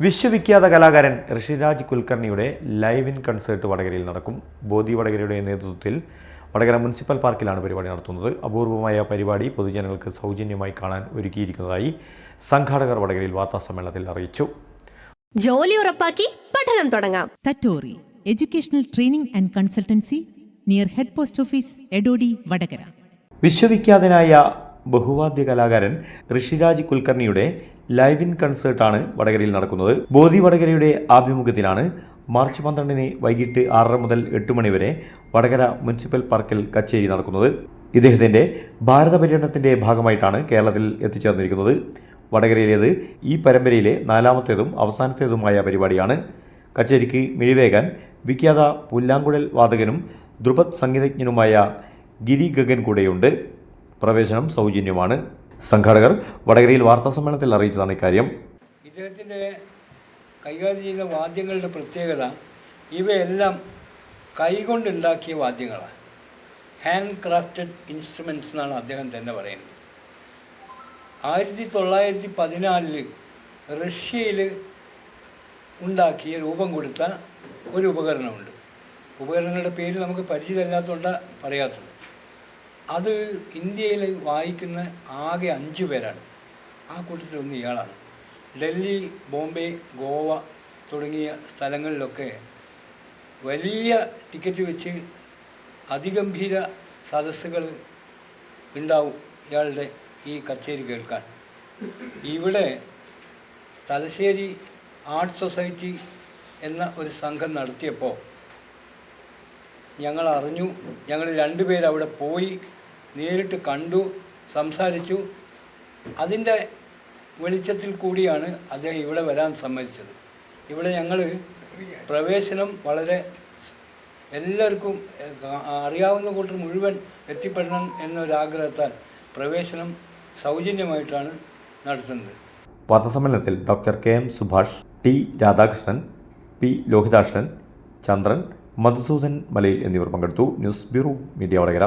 വിശ്വവിഖ്യാത കലാകാരൻ ഋഷിരാജ് കുൽക്കർണിയുടെ live in concert വടകരയിൽ നടക്കും. ബോധി വടകരയുടെ നേതൃത്വത്തിൽ വടകര മുനിസിപ്പൽ പാർക്കിലാണ് പരിപാടി നടത്തുന്നത്. അപൂർവമായ പരിപാടി പൊതുജനങ്ങൾക്ക് സൗജന്യമായി കാണാൻ ഒരുക്കിയിരിക്കുന്നതായി സംഘാടകർ വടകരയിൽ വാർത്താസമ്മേളനത്തിൽ അറിയിച്ചു. ജോലി ഉറപ്പാക്കി പഠനം തുടങ്ങാം. Satori educational training and consultancy near head post office Edodi Vadakara. വിശ്വവിഖ്യാതനായ ബഹുവാദ്യ കലാകാരൻ ഋഷിരാജ് കുൽക്കർണിയുടെ ലൈവ് ഇൻ കൺസേർട്ടാണ് വടകരയിൽ നടക്കുന്നത്. ബോധി വടകരയുടെ ആഭിമുഖ്യത്തിലാണ് മാർച്ച് പന്ത്രണ്ടിന് വൈകിട്ട് ആറര മുതൽ എട്ട് മണി വരെ വടകര മുനിസിപ്പൽ പാർക്കിൽ കച്ചേരി നടക്കുന്നത്. ഇദ്ദേഹത്തിന്റെ ഭാരത പര്യടനത്തിന്റെ ഭാഗമായിട്ടാണ് കേരളത്തിൽ എത്തിച്ചേർന്നിരിക്കുന്നത്. വടകരയിലേത് ഈ പരമ്പരയിലെ നാലാമത്തേതും അവസാനത്തേതുമായ പരിപാടിയാണ്. കച്ചേരിക്ക് മിഴിവേകാൻ വിഖ്യാത പുല്ലാങ്കുഴൽ വാദകനും ദ്രുപദ് സംഗീതജ്ഞനുമായ ഗിരി ഗഗൻ കൂടെയുണ്ട്. പ്രവേശനം സൗജന്യമാണ്. സംഘാടകർ വടകരയിൽ വാർത്താ സമ്മേളനത്തിൽ അറിയിച്ചതാണ് ഇക്കാര്യം. ഇദ്ദേഹത്തിന്റെ കൈകാര്യം ചെയ്യുന്ന വാദ്യങ്ങളുടെ പ്രത്യേകത ഇവയെല്ലാം കൈകൊണ്ടുണ്ടാക്കിയ വാദ്യങ്ങളാണ്. ഹാൻഡ് ക്രാഫ്റ്റഡ് ഇൻസ്ട്രുമെൻസ് എന്നാണ് അദ്ദേഹം തന്നെ പറയുന്നത്. ആയിരത്തി തൊള്ളായിരത്തി പതിനാലിൽ റഷ്യയിൽ ഉണ്ടാക്കിയ രൂപം കൊടുത്ത ഒരു ഉപകരണമുണ്ട്. ഉപകരണങ്ങളുടെ പേര് നമുക്ക് പരിചിതമല്ലാത്തതുകൊണ്ടാണ് പറയാത്തത്. അത് ഇന്ത്യയിൽ വായിക്കുന്ന ആകെ അഞ്ച് പേരാണ്. ആ കൂട്ടത്തിലൊന്ന് ഇയാളാണ്. ഡൽഹി ബോംബെ ഗോവ തുടങ്ങിയ സ്ഥലങ്ങളിലൊക്കെ വലിയ ടിക്കറ്റ് വെച്ച് അതിഗംഭീര സദസ്സുകൾ ഉണ്ടാവും ഇയാളുടെ ഈ കച്ചേരി കേൾക്കാൻ. ഇവിടെ തലശ്ശേരി ആർട്ട് സൊസൈറ്റി എന്ന ഒരു സംഘം നടത്തിയപ്പോൾ ഞങ്ങൾ അറിഞ്ഞു. ഞങ്ങൾ രണ്ടുപേരവിടെ പോയി നേരിട്ട് കണ്ടു സംസാരിച്ചു. അതിന്റെ വെളിച്ചത്തിൽ കൂടിയാണ് അദ്ദേഹം ഇവിടെ വരാൻ സമ്മതിച്ചത്. ഇവിടെ ഞങ്ങൾ പ്രവേശനം വളരെ എല്ലാവർക്കും അറിയാവുന്ന കൂട്ടർ മുഴുവൻ എത്തിപ്പെടണം എന്നൊരാഗ്രഹത്താൽ പ്രവേശനം സൗജന്യമായിട്ടാണ് നടത്തുന്നത്. വാർത്താസമ്മേളനത്തിൽ doctor K M Subhash T Radhakrishnan P Lohithakshan Chandran Madhusudan Malayil എന്നിവർ പങ്കെടുത്തു. News bureau media Vadakara.